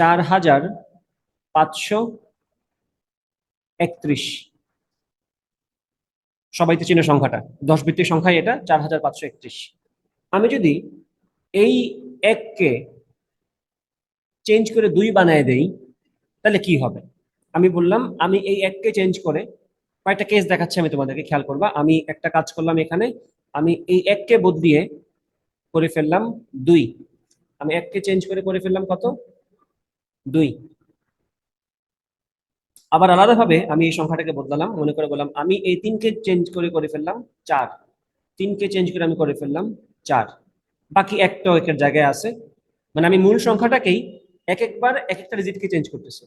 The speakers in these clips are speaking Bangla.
চার হাজার পাঁচশো একত্রিশ। সবাই তো চিনে সংখ্যাটা। দশ ভিত্তিক সংখ্যায় এটা চার হাজার পাঁচশো একত্রিশ। আমি যদি এই এককে চেঞ্জ করে দুই বানায় দেই, তাহলে কি হবে? আমি বললাম, আমি এই এককে চেঞ্জ করে কয়েকটা কেস দেখাচ্ছি, আমি তোমাদেরকে খেয়াল করবা। আমি একটা কাজ করলাম এখানে, আমি এই এককে বদলিয়ে করে ফেললাম দুই। আমি এককে চেঞ্জ করে করে ফেললাম কত? দুই। আবার আলাদাভাবে আমি এই সংখ্যাটাকে বদলালাম, মনে করে বললাম, আমি এই তিনকে চেঞ্জ করে করে ফেললাম চার। তিনকে চেঞ্জ করে আমি করে ফেললাম চার। বাকি একটা একের জায়গায় আছে। মানে আমি মূল সংখ্যাটাকেই এক একবার এক একটা ডিজিটকে চেঞ্জ করতেছি।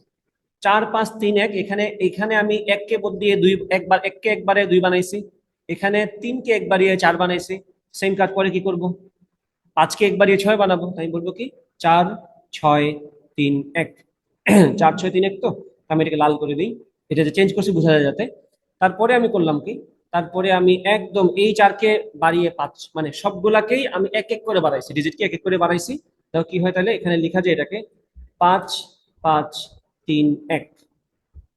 চার, পাঁচ, তিন, এক, এখানে এখানে আমি এককে বদলিয়ে দুই, একবার, এককে একবারে দুই বানাইছি। এখানে তিনকে এক বাড়িয়ে চার বানাইছি। সেম কাজ পরে কি করব? পাঁচকে এক বাড়িয়ে ছয় বানাবো। তাই বলব কি? চার, ছয় তিন এক। চার ছয় তিন এক তো? আমি এটাকে লাল করে দিই। এটা যে চেঞ্জ করছি বোঝা যায় যাতে। তারপরে আমি করলাম কি? তারপরে আমি একদম এই চারকে বাড়িয়ে পাঁচ মানে সবগুলাকেই আমি এক এক করে বাড়াইছি। ডিজিটকে এক এক করে বাড়াইছি। তাহলে কি হয় তাহলে? এখানে লেখা যায় এটাকে পাঁচ পাঁচ, তিন, এক।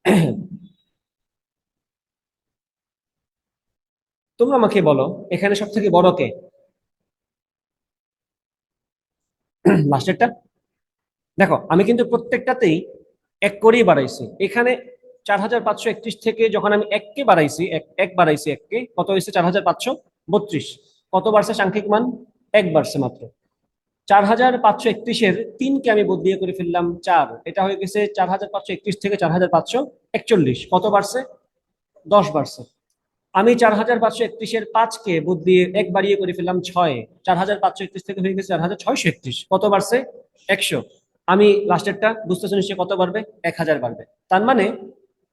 তোমরা আমাকে বলো, এখানে সব থেকে বড় কে? লাস্টেরটা দেখো, আমি কিন্তু প্রত্যেকটাতেই এক করেই বাড়াইছি। এখানে চার হাজার পাঁচশো একত্রিশ থেকে যখন আমি এককে বাড়াইছি, এক এক বাড়াইছি এককে, কত হয়েছে? চার হাজার পাঁচশো বত্রিশ। কত বাড়ছে সাংখ্যিক মান? এক বাড়ছে মাত্র। চার হাজার পাঁচশো একত্রিশের তিনকে আমি বদলিয়ে করে ফেললাম চার। এটা হয়ে গেছে চার হাজার পাঁচশো একত্রিশ থেকে চার হাজার পাঁচশো একচল্লিশ। কত বাড়ছে? দশ বাড়ছে। আমি চার হাজার পাঁচশো একত্রিশের পাঁচকে বদলিয়ে এক বাড়িয়ে করে ফেললাম ছয়। চার হাজার পাঁচশো একত্রিশ থেকে হয়ে গেছে চার হাজার ছয়শো একত্রিশ। কত বাড়ছে? একশো। আমি লাস্টেরটা বুঝতেছি নিশ্চয়ই কত বাড়বে? এক হাজার বাড়বে। তার মানে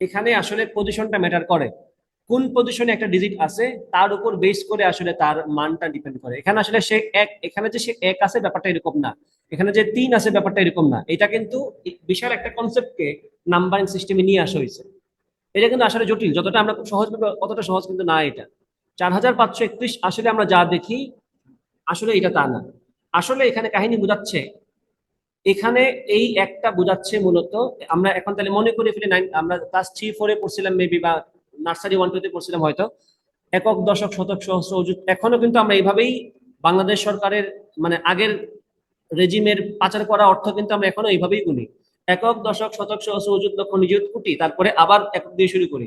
এখানে আসলে পজিশনটা ম্যাটার করে। কোন পজিশনে একটা ডিজিট আছে, তার উপর বেস করে আসলে তার মানটা ডিপেন্ড করে। এখানে আসলে সে এক, এখানে যে সে এক আছে ব্যাপারটা এরকম না। এখানে যে তিন আছে ব্যাপারটা এরকম না। এটা কিন্তু বিশাল একটা কনসেপ্টকে নাম্বারিং সিস্টেমে নিয়ে আসা হয়েছে। এটা কিন্তু আসলে জটিল। যতটা আমরা খুব সহজ অতটা সহজ কিন্তু না এটা। চার হাজার পাঁচশো একত্রিশ আসলে আমরা যা দেখি, আসলে এটা তা না। আসলে এখানে কাহিনী বোঝাচ্ছে এখানে এই একটা বোঝাচ্ছে মূলত, আমরা এখন তাহলে মনে করে ফেলি নাইন আমরা ক্লাস থ্রি ফোরে পড়ছিলাম মেবি বা নার্সারি ওয়ান টুতে পড়ছিলাম হয়তো, একক, দশক, শতক, সহস্র এখনও কিন্তু আমরা এইভাবেই বাংলাদেশ সরকারের মানে আগের রেজিমের পাচার করা অর্থ কিন্তু আমরা এখনও এইভাবেই গুনি। একক, দশক, শতক, সহস্র অযুত লক্ষ নিযুত কোটি, তারপরে আবার একক দিয়ে শুরু করি।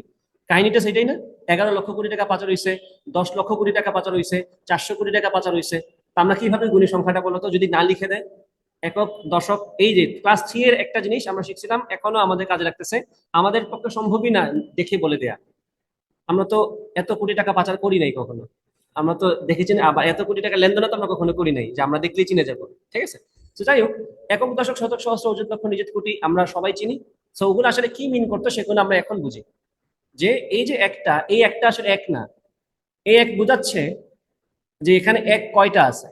কাহিনীটা সেটাই না? এগারো লক্ষ কোটি টাকা পাচার হয়েছে দশ লক্ষ কোটি টাকা পাচার হয়েছে চারশো কোটি টাকা পাচার হয়েছে আমরা কীভাবে গুনি সংখ্যাটা বলতো? যদি না লিখে দেয় একক দশক, এই যে ক্লাস থ্রি এর একটা জিনিস আমরা শিখছিলাম, এখনও আমাদের কাজে লাগতেছে। আমাদের পক্ষে সম্ভবই না দেখে বলে দেয়া। আমরা তো এত কোটি টাকা পাচার করি নাই কখনো। আমরা তো দেখেছি আবার এত কোটি টাকা লেনদেনও তো আমরা কখনো করি নাই, যে আমরা দেখলেই চিনে যাব, ঠিক আছে? তো যাই হোক, একক দশক, শতক, সহস্র অযুত লক্ষ নিযুত কোটি আমরা সবাই চিনি। তো ওগুলো আসলে কি মিন করতো সেগুলো আমরা এখন বুঝি। যে এই যে একটা, এই একটা আসলে এক না। এই এক বোঝাচ্ছে যে এখানে এক কয়টা আছে?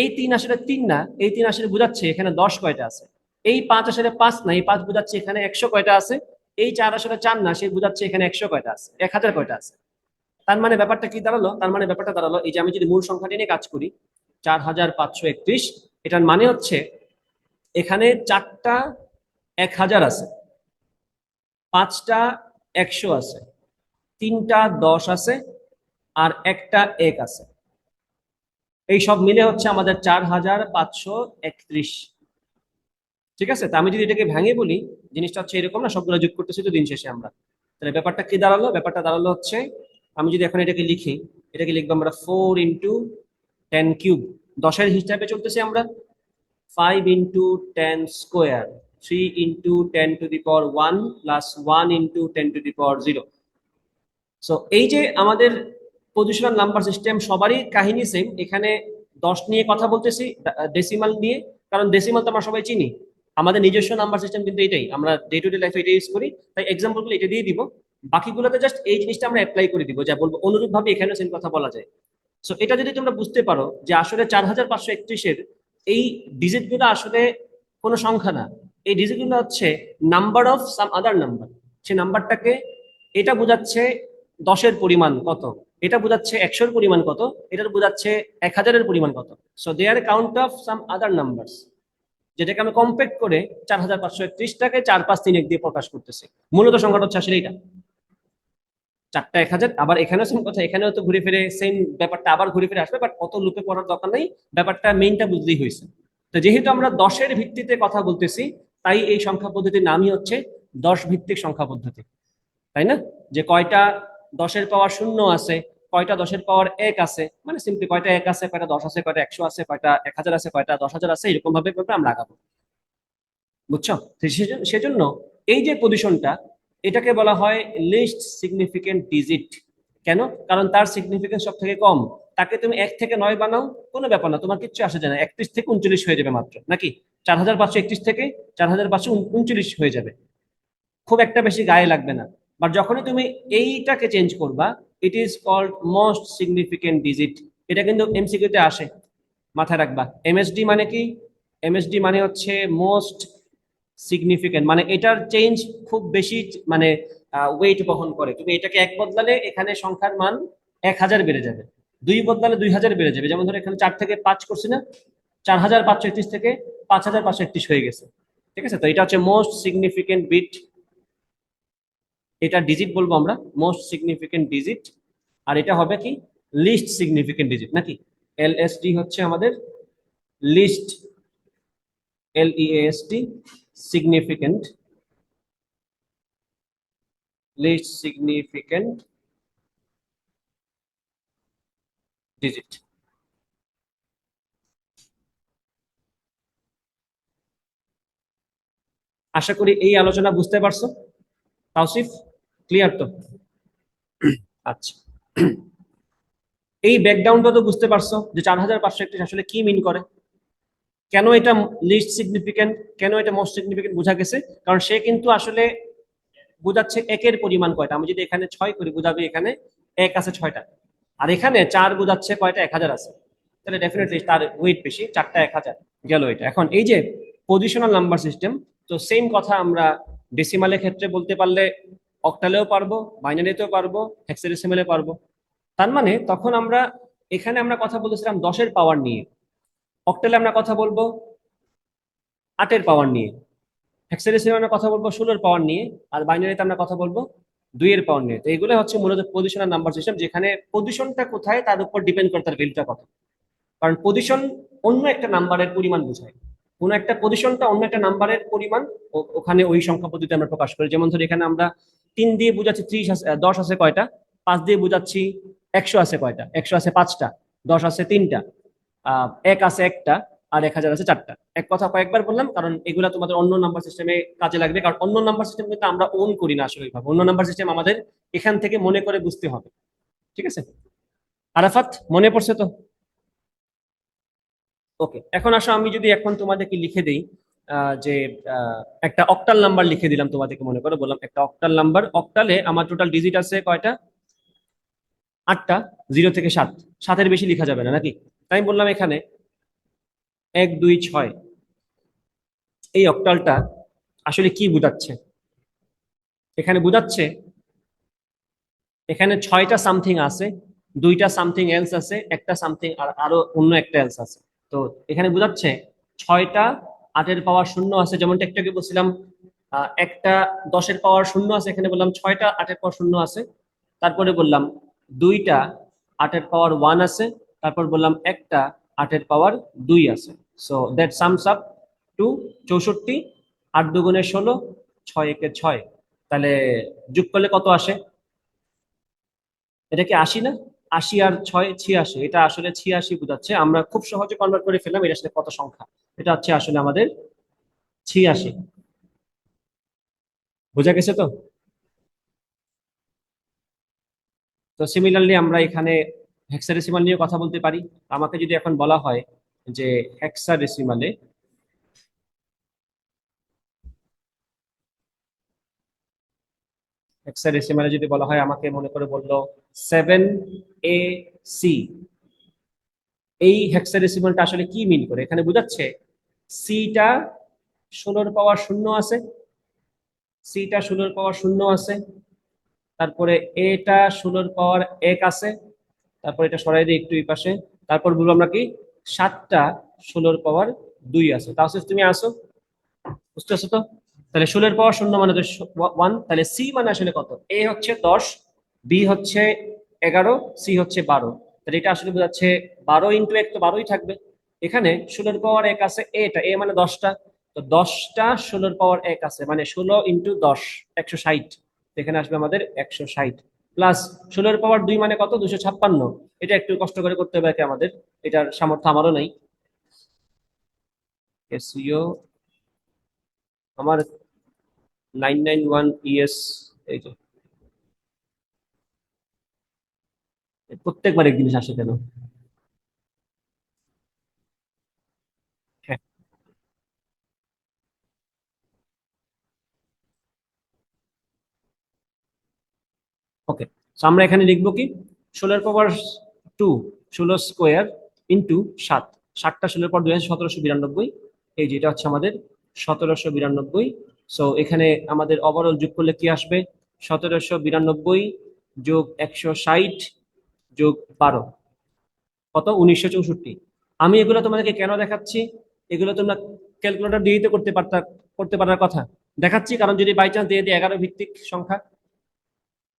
এই তিন আসলে তিন না, এই তিন আসলে বোঝাচ্ছে এখানে দশ কয়টা আছে। এই পাঁচ আসলে পাঁচ না, এই পাঁচ বোঝাচ্ছে এখানে একশো কয়টা আছে। এই চার আসলে চার না, সে বোঝাচ্ছে এখানে একশো কয়টা আছে, এক হাজার কয়টা আছে। তার মানে ব্যাপারটা কি দাঁড়াল? তার মানে ব্যাপারটা দাঁড়াল, এই যে আমি যদি মূল সংখ্যাটি নিয়ে কাজ করি, চার হাজার পাঁচশো একত্রিশ, এটার মানে হচ্ছে এখানে চারটা এক হাজার আছে, পাঁচটা একশো আছে, তিনটা দশ আছে, আর একটা এক আছে। এই সব মিলে হচ্ছে আমাদের চার হাজার পাঁচশো একত্রিশ। ঠিক আছে? তা আমি যদি এটাকে ভেঙে বলি, জিনিসটা হচ্ছে এরকম না, সবগুলো যোগ করতেছি তো দিন শেষে আমরা। তাহলে ব্যাপারটা কি দাঁড়াল? ব্যাপারটা দাঁড়াল হচ্ছে, আমি যদি এখন এটাকে লিখি, এটাকে লিখব আমরা ফোর ইন্টু টেন কিউব দশের হিসাবে চলতেছি আমরা five into ten square three into ten to the power one plus one into ten to the power zero so এই যে আমাদের পজিশনাল নাম্বার সিস্টেম সবারই কাহিনী সেম এখানে দশ নিয়ে কথা বলতেছি ডেসিমাল নিয়ে। কারণ ডেসিমাল তো আমরা সবাই চিনি। আমাদের নিজস্ব নাম্বার সিস্টেম কিন্তু এটাই। আমরা ডে টু ডে লাইফে এটা ইউজ করি। তাই এক্সাম্পলগুলো এটা দিয়ে দিব। বাকিগুলোতে জাস্ট এই জিনিসটা আমরা অ্যাপ্লাই করে দিব, যা বলব অনুরূপ ভাবে এখানেও সেম কথা বলা যায়। সো এটা যদি তোমরা বুঝতে পারো যে আসলে চার হাজার পাঁচশো একত্রিশের এই ডিজিটগুলো আসলে কোনো সংখ্যা না। এই ডিজিটগুলো হচ্ছে number of some other number সে নাম্বারটাকে এটা বোঝাচ্ছে দশের পরিমাণ কত। এটা বোঝাচ্ছে একশোর পরিমাণ কত? এটা বোঝাচ্ছে এক হাজারের পরিমাণ কত? So they are count of some other numbers যেটাকে আমি কম্পেক্ট করে চার হাজার পাঁচশো একত্রিশটাকে চার পাঁচ তিন এক দিয়ে প্রকাশ করতেছি। মূলত সংখ্যাটা হচ্ছে আসলে এটা চারটা এক হাজার, আবার এখানেও সেম কথা, এখানেও তো ঘুরে ফিরে সেম ব্যাপারটা আবার ঘুরে ফিরে আসবে বাট অত লুপে পড়ার দরকার নেই। ব্যাপারটা মেইনটা বুঝলেই হয়েছে। তো যেহেতু আমরা দশের ভিত্তিতে কথা বলতেছি, তাই এই সংখ্যা পদ্ধতির নামই হচ্ছে দশ ভিত্তিক সংখ্যা পদ্ধতি। তাই না? যে কয়টা দশের পাওয়ার শূন্য আছে, কয়টা দশের পাওয়ার এক আছে? মানে সিম্পলি কয়টা এক আছে, কয়টা দশ আছে, কয়টা একশো আছে, কয়টা এক হাজার আছে, কয়টা দশ হাজার আছে এরকম ভাবে আমরা আগাবো বুঝছ? সেজন্য- সেজন্য এই যে পজিশনটা এটাকে বলা হয় লিস্ট সিগনিফিকেন্ট ডিজিট কেন? কারণ তার সিগনিফিকেন্স সব থেকে কম। তাকে তুমি এক থেকে নয় বানাও, কোনো ব্যাপার না, তোমার কিচ্ছু আসে যায় না। একত্রিশ থেকে উনচল্লিশ হয়ে যাবে মাত্র, নাকি? চার হাজার পাঁচশো একত্রিশ থেকে চার হাজার পাঁচশো উনচল্লিশ হয়ে যাবে। খুব একটা বেশি গায়ে লাগবে না। বাট যখনই তুমি এইটাকে চেঞ্জ করবা it is called most significant digit এটা কিন্তু এমসিকিউতে আসে, মাথায় রাখবা। এমএসডি মানে কি? এমএসডি মানে হচ্ছে মোস্ট সিগনিফিকেন্ট মানে এটার চেঞ্জ খুব বেশি মানে ওয়েট বহন করে। তুমি এটাকে এক বদলালে এখানে সংখ্যার মান এক হাজার বেড়ে যাবে। দুই বদলালে দুই হাজার বেড়ে যাবে। যেমন ধরো এখানে চার থেকে পাঁচ করছি না, চার হাজার পাঁচশো একত্রিশ থেকে পাঁচ হাজার পাঁচশো একত্রিশ হয়ে গেছে। ঠিক আছে? তো এটা হচ্ছে মোস্ট সিগনিফিকেন্ট বিট এটা ডিজিট বলব আমরা মোস্ট সিগনিফিকেন্ট ডিজিট আর এটা হবে কি? লিস্ট সিগনিফিকেন্ট ডিজিট নাকি? এলএসডি হচ্ছে আমাদের least L E S T significant least significant digit আশা করি এই আলোচনা বুঝতে পারছ। তাওসিফ? ক্লিয়ার তো? আচ্ছা। এই ব্যাকগ্রাউন্ডটা তো বুঝতে পারছ যে চার হাজার পাঁচশো একত্রিশ আসলে কি মিন করে? কেন এটা লিস্ট সিগনিফিকেন্ট কেন এটা মোস্ট সিগনিফিকেন্ট বোঝা গেছে? কারণ সে কিন্তু আসলে বোঝাচ্ছে একের পরিমাণ কয়টা। আমি যদি এখানে ছয় করি, বোঝাবে এখানে এক আছে ছয়টা। আর এখানে চার বোঝাচ্ছে কয়টা? এক হাজার আছে। তাহলে ডেফিনেটলি তার ওয়েট বেশি, চারটা এক হাজার। গেল এটা। এখন এই যে পজিশনাল নাম্বার সিস্টেম তো সেম কথা আমরা ডেসিমালের ক্ষেত্রে বলতে পারলে অক্টালেও পারব বাইনারিতেও পারব হেক্সাডেসিমালে পারব। তার মানে তখন আমরা, এখানে আমরা কথা বলতেছিলাম দশের পাওয়ার নিয়ে। অক্টালে আমরা কথা বলব, আটের পাওয়ার নিয়ে। হেক্সাডেসিমালে আমরা কথা বলব ষোলোর পাওয়ার নিয়ে, আর বাইনারিতে আমরা কথা বলব দুইয়ের পাওয়ার নিয়ে। তো এগুলো হচ্ছে মূলত পজিশনাল নাম্বার সিস্টেম যেখানে পজিশনটা কোথায় তার উপর ডিপেন্ড করে তার ভ্যালুটা কত। কারণ পজিশন অন্য একটা নাম্বারের পরিমাণ বোঝায়। কোন একটা পজিশনটা অন্য একটা নাম্বারের পরিমাণ ওখানে ওই সংখ্যা পদ্ধতি আমরা প্রকাশ করি। যেমন ধর এখানে আমরা তিন দিয়ে বোঝাচ্ছি ত্রিশ আছে দশ আছে কয়টা? পাঁচ দিয়ে বোঝাচ্ছি একশো আছে কয়টা? একশো আছে পাঁচটা, দশ আছে তিনটা এক আছে একটা, আর এক হাজার আছে চারটা। এক কথা কয়েকবার বললাম, কারণ এগুলা তোমাদের অন্য নাম্বার সিস্টেমে কাজে লাগবে, কারণ অন্য নাম্বার সিস্টেম কিন্তু আমরা ওন করি না আসলে ওইভাবে অন্য নাম্বার সিস্টেম আমাদের এখান থেকে মনে করে বুঝতে হবে। ঠিক আছে? আরাফাত, মনে পড়ছে তো? ওকে, এখন আসো, আমি যদি এখন তোমাদেরকে লিখে দেই। যে একটা অক্টাল নাম্বার লিখে দিলাম তোমাদেরকে মনে করো, বললাম একটা অক্টাল নাম্বার অক্টালে আমার টোটাল ডিজিট আছে কয়টা? আটটা জিরো থেকে সাত। সাতের বেশি লেখা যাবে না, নাকি? তাই বললাম এখানে এক, দুই, ছয়। এই অক্টালটা আসলে কি বুঝাচ্ছে? এখানে বোঝাচ্ছে, এখানে ছয়টা সামথিং আছে, দুইটা সামথিং এলস আছে, একটা সামথিং আর আরও অন্য একটা এলস আছে। তো এখানে বোঝাচ্ছে ছয়টা আটের পাওয়ার শূন্য আছে, যেমনটা একটু আগে বলছিলাম একটা দশের পাওয়ার শূন্য আছে, এখানে বললাম ছয়টা আটের পাওয়ার শূন্য আছে। তারপরে বললাম দুইটা আটের পাওয়ার ওয়ান আছে, তারপর বললাম একটা আটের পাওয়ার দুই আছে। So that sums up to চৌষট্টি, আট দুগুণে ষোলো, ছয় একে ছয়। তাহলে যোগ করলে কত আসে? এটা কি আশি না? আশি আর ছয়, ছিয়াশি, এটা আসলে ছিয়াশি বোঝাচ্ছে। আমরা খুব সহজে কনভার্ট করে ফেললাম এটা আসলে কত সংখ্যা? এটা হচ্ছে আসলে আমাদের ছিয়াশি। বোঝা গেছে তো? তো সিমিলারলি আমরা এখানে হেক্সাডেসিমাল নিয়ে কথা বলতে পারি। আমাকে যদি এখন বলা হয় যে হেক্সাডেসিমালে হেক্সাডেসিমালে যদি বলা হয়, আমাকে মনে করে বলল সেভেন এ সি এই হেক্সাডেসিমালটা আসলে কি মিন করে? এখানে বোঝাচ্ছে সিটা ষোলোর পাওয়ার শূন্য আছে সিটা ষোলোর পাওয়ার শূন্য আছে, তারপরে এটা ষোলোর পাওয়ার এক আছে, তারপর এটা সরাই দিই একটু এই পাশে, তারপর বলব আমরা কি সাতটা ষোলোর পাওয়ার দুই আছে। তাহসিফ তুমি আসো, বুঝতে পারছ তো? তাহলে ষোলোর পাওয়ার শূন্য মানে ওয়ান তাহলে সি মানে আসলে কত? এ হচ্ছে দশ বি হচ্ছে এগারো সি হচ্ছে বারো। তাহলে এটা আসলে বোঝাচ্ছে বারো ইন্টু এক তো বারোই থাকবে। এখানে ষোলোর পাওয়ার এক আছে এটা এ মানে দশটা। তো দশটা ষোলোর পাওয়ার এক আছে মানে ষোলো ইন্টু দশ, একশো ষাট। এখানে আসবে আমাদের একশো ষাট। প্লাস ষোলোর পাওয়ার দুই মানে কত? দুশো ছাপ্পান্ন। এটা একটু কষ্ট করে করতে হবে আমাদের। এটার সামর্থ্য আমারও নাই। আমার নাইন নাইন ওয়ান ইএস এই যে। প্রত্যেকবার এক জিনিস আসে কেন? হ্যাঁ। ওকে আমরা এখানে লিখব কি? ষোলোর পাওয়ার টু ষোলো স্কোয়ার ইন্টু সাত। সাতটা ষোলোর পর দুই হাজার সতেরোশো বিরানব্বই। এই যেটা হচ্ছে আমাদের সতেরোশো বিরানব্বই। সো এখানে আমাদের ওভারঅল যোগ করলে কি আসবে? সতেরোশো বিরানব্বই যোগ একশো ষাট যোগ বারো। কত? উনিশশো চৌষট্টি। আমি এগুলো তোমাদেরকে কেন দেখাচ্ছি? এগুলো তোমরা ক্যালকুলেটর দিয়েই তো করতে পারতা, করতে পারার কথা। দেখাচ্ছি, কারণ যদি বাই চান্স দিয়ে দিই, এগারো ভিত্তিক সংখ্যা।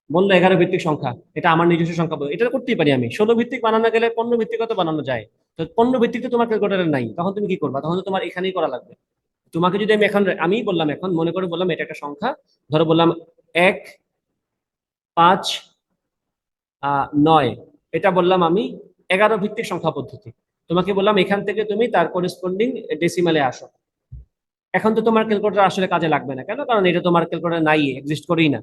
বলল এগারো ভিত্তিক সংখ্যা। এটা আমার নিজস্ব সংখ্যা এটা করতেই পারি আমি। ষোলো ভিত্তিক বানানো গেলে পণ্য ভিত্তিগত বানানো যায়। তো পণ্য ভিত্তিক তো তোমার ক্যালকুলেটারে নাই। তখন তুমি কি করবা? তখন তো তোমার এখানেই করা লাগবে। তোমাকে যদি আমি এখন, আমিই বললাম এখন, মনে করে বললাম এটা একটা সংখ্যা, ধরো বললাম এক, পাঁচ নয়, এটা বললাম আমি এগারো ভিত্তিক সংখ্যা পদ্ধতি। তোমাকে বললাম এখান থেকে তুমি তার করেসপন্ডিং ডেসিমালে আসো। এখন তো তোমার ক্যালকুলেটর আসলে কাজে লাগবে না, কেন? কারণ এটা তোমার ক্যালকুলেটর নাই এক্সিস্ট করেই না।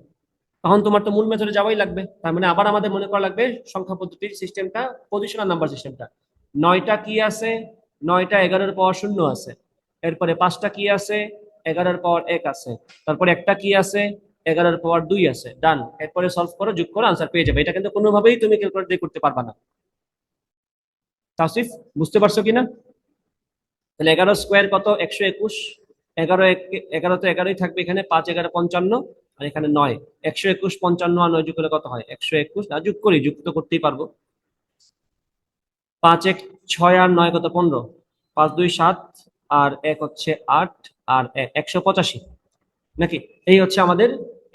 তখন তোমার তো মূল মেথডে যাওয়াই লাগবে। তার মানে আবার আমাদের মনে করা লাগবে সংখ্যা পদ্ধতির সিস্টেমটা পজিশনাল নাম্বার সিস্টেমটা নয়টা কি আছে? নয়টা এগারোর পাওয়ার শূন্য আছে। এরপরে পাঁচটা কি আছে? এগারোর পাওয়ার এক আছে। তারপরে একটা কি আছে? এগারোর পাওয়ার দুই আছে। ডান এরপরে সলভ করো, যোগ করো আনসার পেয়ে যাবে। এটা কিন্তু কোনোভাবেই তুমি ক্যালকুলেট দিয়ে করতে পারবা না। তাসিফ, বুঝতে পারছ কিনা? তাহলে এগারো স্কোয়ার কত? একশো একুশ। এগারো এগারো তো এগারোই থাকবে এখানে, পাঁচ এগারো পঞ্চান্ন, আর এখানে নয়। একশো একুশ, পঞ্চান্ন আর নয় যোগ করলে কত হয়? একশো একুশ। না, যোগ করি যুক্ত করতেই পারব। পাঁচ এক, ছয় আর নয় কত? পনেরো। পাঁচ দুই সাত আর এক হচ্ছে আট, আর এক একশো পঁচাশি। নাকি? এই হচ্ছে আমাদের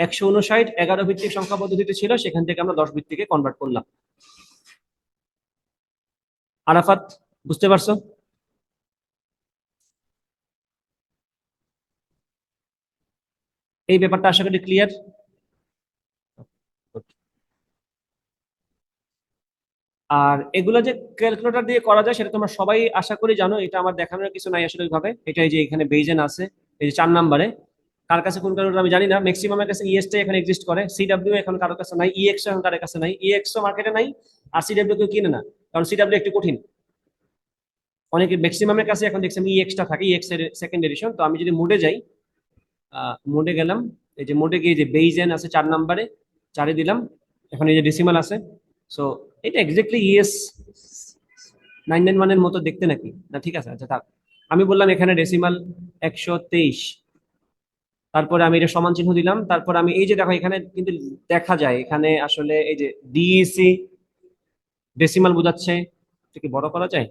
একশো উনষাট, এগারো ভিত্তিক সংখ্যা পদ্ধতিতে ছিল, সেখান থেকে আমরা দশ ভিত্তিকে কনভার্ট করলাম। আরাফাত, বুঝতে পারছ? এই ব্যাপারটা আশা করি ক্লিয়ার আর এগুলো যে ক্যালকুলেটর দিয়ে করা যায়, সেটা তোমরা সবাই আশা করি জানো, এটা আমার দেখানোর কিছু নাই আসলে ওইভাবে। এটা যে এখানে বেইজেন আছে, এই যে চার নাম্বারে। কার কাছে কোন ক্যালকুলেটর আমি জানি না ম্যাক্সিমামের কাছে ইএসটা এখানে এক্সিস্ট করে সিডাব্লিউ এখন কারোর কাছে নাই ইএক্স এখন কারোর কাছে নাই। ইএক্সও মার্কেটে নাই, আর সিডাব্লিউ কেউ কিনে না, কারণ সিডাব্লিউ একটু কঠিন। অনেকে ম্যাক্সিমামের কাছে এখন দেখছি আমি ইএক্সটা থাকে ইএক্স এর সেকেন্ড এডিশন তো আমি যদি মোডে যাই মোডে গেলাম, এই যে মোডে গিয়ে যে বেইজেন আছে চার নাম্বারে, চারে দিলাম। এখন এই যে ডেসিমাল আছে সো এটা এক্স্যাক্টলি ইএস নাইন নাইন ওয়ানের মতো দেখতে নাকি? না, ঠিক আছে আচ্ছা থাক। আমি বললাম এখানে ডেসিমাল একশো তেইশ। তারপরে আমি এটা সমান চিহ্ন দিলাম। তারপর আমি এই যে দেখো, এখানে কিন্তু দেখা যায়, এখানে আসলে এই যে ডিইসি ডেসিমাল বোঝাচ্ছে। এটা কি বড় করা যায়?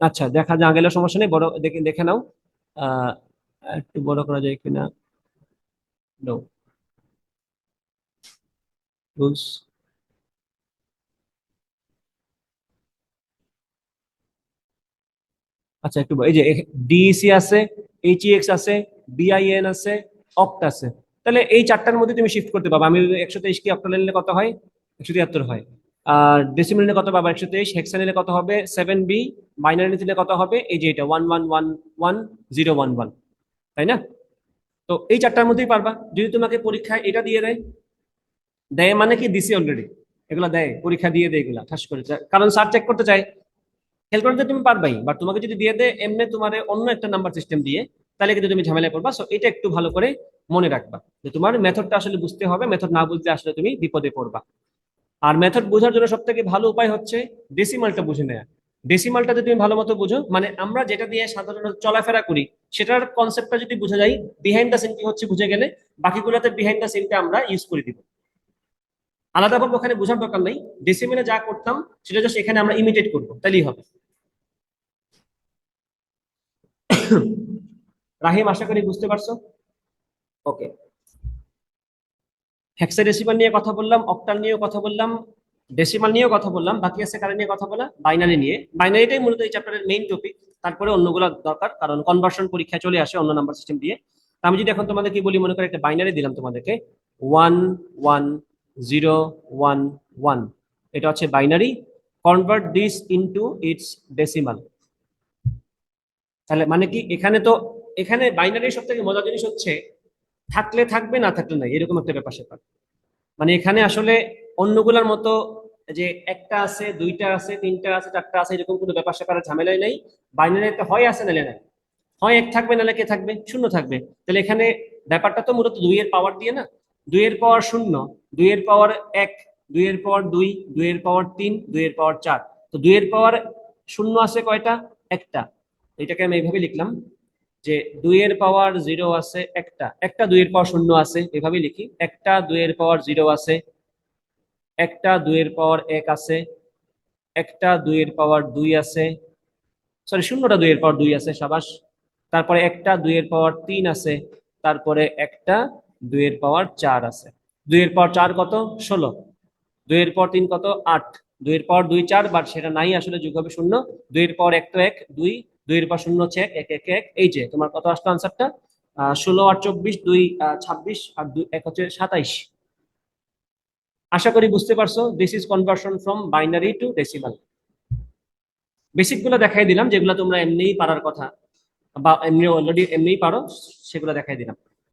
আচ্ছা দেখা যা গেলে সমস্যা নেই, বড় দেখে নাও। একটু বড় করা যায় কিনা? নো রুলস আচ্ছা একটু এই যে ডিইসি আছে এইচইএক্স আছে বিআইএন আছে অক্ট আছে। তাহলে এই চারটার মধ্যে তুমি শিফট করতে পারবে। আমি একশো তেইশ কি অক্টাল নিলে কত হয়? একশো তিয়াত্তর হয়। আর ডেসিমেল নিলে কত পাবো? একশো তেইশ। হেক্সা নিলে কত হবে? সেভেন বি বাইনারি নিলে কত হবে? এই যে এটা one one one one zero one one তাই না? তো এই চারটার মধ্যেই পারবা। যদি তোমাকে পরীক্ষায় এটা দিয়ে দেয় দেয় মানে কি দিছি অলরেডি এগুলা দেয়, পরীক্ষা দিয়ে দেয় এগুলা, ঠাস করে। কারণ স্যার চেক করতে চায়। হেল্প করতে তুমি পারবাই বাট তোমাকে যদি দিয়ে দেয়, এমনি তোমার অন্য একটা নাম্বার সিস্টেম দিয়ে, তাহলে কিন্তু তুমি ঝামেলায় পড়বা। সো এটা একটু ভালো করে মনে রাখবা যে তোমার মেথডটা আসলে বুঝতে হবে মেথড না বুঝতে আসলে তুমি বিপদে পড়বা। আর মেথড বোঝার জন্য সব থেকে ভালো উপায় হচ্ছে ডেসিমালটা বুঝে নেওয়া ডেসিমালটা যদি তুমি ভালো মতো বুঝো মানে আমরা যেটা দিয়ে সাধারণত চলাফেরা করি, সেটার কনসেপ্টটা যদি বুঝে যাই বিহাইন্ড দ্য সিন কি হচ্ছে বুঝে গেলে বাকিগুলোতে বিহাইন্ড দ্য সিনটা আমরা ইউজ করে দিব। আলাদাভাবে ওখানে বোঝার দরকার নেই ডেসিমেলে যা করতাম, সেটা জাস্ট এখানে আমরা ইমিটেট করব তাহলেই হবে। রাহিম, আশা করি বুঝতে পারছ? ওকে হেক্সাডেসিমাল নিয়ে কথা বললাম অক্টাল নিয়েও কথা বললাম ডেসিমাল নিয়েও কথা বললাম, বাকি আছে কারা নিয়ে কথা বলা? বাইনারি নিয়ে। বাইনারিটাই মূলত এই চ্যাপ্টারের মেইন টপিক তারপরে অন্যগুলো দরকার, কারণ কনভার্সন পরীক্ষা চলে আসে অন্য নাম্বার সিস্টেম দিয়ে। আমি যদি এখন তোমাদের কি বলি, মনে করে একটা বাইনারি দিলাম তোমাদেরকে one one zero one one এটা হচ্ছে binary convert this into its decimal তাহলে মানে কি, এখানে তো, এখানে বাইনারি সব থেকে মজার জিনিস হচ্ছে, থাকলে থাকবে, না থাকলে নাই, এরকম একটা ব্যাপার স্যাপার মানে এখানে আসলে অন্যগুলোর মতো যে একটা আছে দুইটা আছে তিনটা আছে চারটা আছে এরকম কোনো ব্যাপার স্যাপারের ঝামেলাই নেই বাইনারিতে হয় আছে নালে নাই হয় এক থাকবে নালে কে থাকবে শূন্য থাকবে তাহলে এখানে ব্যাপারটা তো মূলত দুইয়ের পাওয়ার দিয়ে না দুইয়ের পাওয়ার শূন্য দুইয়ের পাওয়ার এক দুইয়ের পাওয়ার দুই দুইয়ের পাওয়ার তিন দুইয়ের পাওয়ার চার তো দুইয়ের পাওয়ার শূন্য আছে কয়টা একটা এটাকে আমি এইভাবে লিখলাম যে দুইয়ের পাওয়ার জিরো আছে একটা একটা দুইয়ের পাওয়ার শূন্য আছে এভাবে লিখি একটা দুইয়ের পাওয়ার জিরো আছে একটা দুইয়ের পাওয়ার এক আছে একটা দুইয়ের পাওয়ার দুই আছে সরি শূন্যটা দুইয়ের পাওয়ার দুই আছে সাবাস তারপরে একটা দুইয়ের পাওয়ার তিন আছে তারপরে একটা দুইয়ের পাওয়ার চার আছে দুইয়ের পাওয়ার চার কত ষোলো দুইয়ের পর তিন কত আট দুইয়ের পর দুই চার বাট সেটা নাই আসলে যোগ হবে শূন্য দুইয়ের পর এক তো এক দুই দুইয়ের পর শূন্য হচ্ছে এক এক এক এক এই যে তোমার কত আসলো আনসারটা ষোলো আর চব্বিশ দুই ছাব্বিশ আর দুই এক হচ্ছে সাতাইশ আশা করি বুঝতে পারছ this is conversion from binary to decimal বেসিকগুলো দেখাই দিলাম, যেগুলো তোমরা এমনিই পারার কথা, বা এমনি অলরেডি এমনিই পারো, সেগুলো দেখাই দিলাম।